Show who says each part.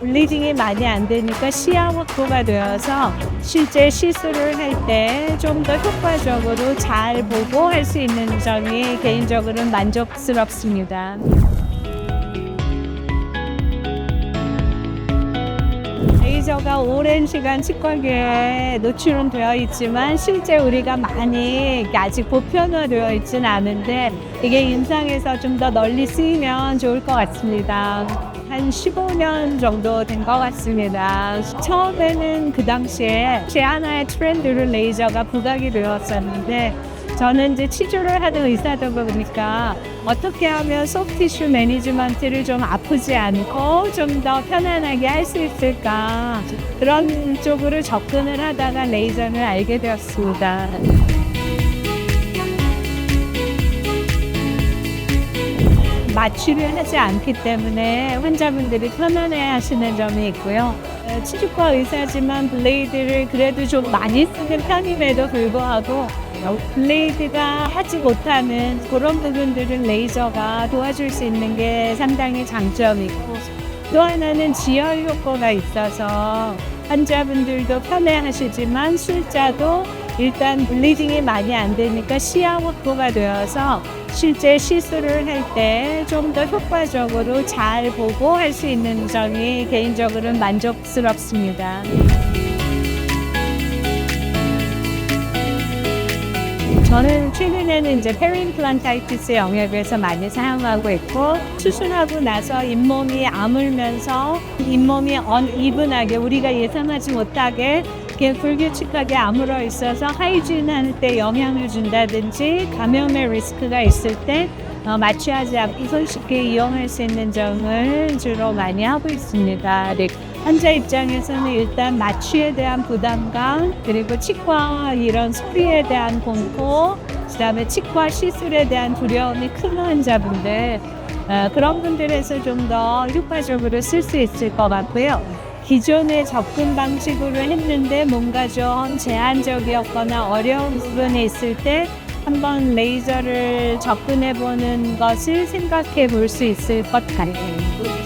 Speaker 1: 블리딩이 많이 안 되니까 시야 확보가 되어서 실제 시술을 할 때 좀 더 효과적으로 잘 보고 할 수 있는 점이 개인적으로는 만족스럽습니다. 레이저가 오랜 시간 치과계에 노출은 되어 있지만 실제 우리가 많이 아직 보편화되어 있지는 않은데 이게 임상에서 좀 더 널리 쓰이면 좋을 것 같습니다. 한 15년 정도 된 것 같습니다. 처음에는 그 당시에 제 하나의 트렌드로 레이저가 부각이 되었었는데 저는 이제 치료를 하는 의사다 보니까 어떻게 하면 소프티슈 매니지먼트를 좀 아프지 않고 좀 더 편안하게 할 수 있을까 그런 쪽으로 접근을 하다가 레이저를 알게 되었습니다. 마취를 하지 않기 때문에 환자분들이 편안해 하시는 점이 있고요. 어, 치주과 의사지만 블레이드를 그래도 좀 많이 쓰는 편임에도 불구하고 어, 블레이드가 하지 못하는 그런 부분들은 레이저가 도와줄 수 있는 게 상당히 장점이고 또 하나는 지혈 효과가 있어서 환자분들도 편해 하시지만 술자도 일단 블리딩이 많이 안 되니까 시야 확보가 되어서 실제 시술을 할 때 좀 더 효과적으로 잘 보고 할 수 있는 점이 개인적으로는 만족스럽습니다. 저는 최근에는 이제 페린플란타이티스 영역에서 많이 사용하고 있고 수술하고 나서 잇몸이 아물면서 잇몸이 언이분하게 우리가 예상하지 못하게 이렇게 불규칙하게 아물어 있어서 하이진 할 때 영향을 준다든지 감염의 리스크가 있을 때 어, 마취하지 않고 손쉽게 이용할 수 있는 점을 주로 많이 하고 있습니다. 네. 환자 입장에서는 일단 마취에 대한 부담감 그리고 치과 이런 소리에 대한 공포 그 다음에 치과 시술에 대한 두려움이 큰 환자분들 어, 그런 분들에서 좀 더 효과적으로 쓸 수 있을 것 같고요. 기존의 접근 방식으로 했는데 뭔가 좀 제한적이었거나 어려운 부분이 있을 때 한번 레이저를 접근해 보는 것을 생각해 볼 수 있을 것 같아요.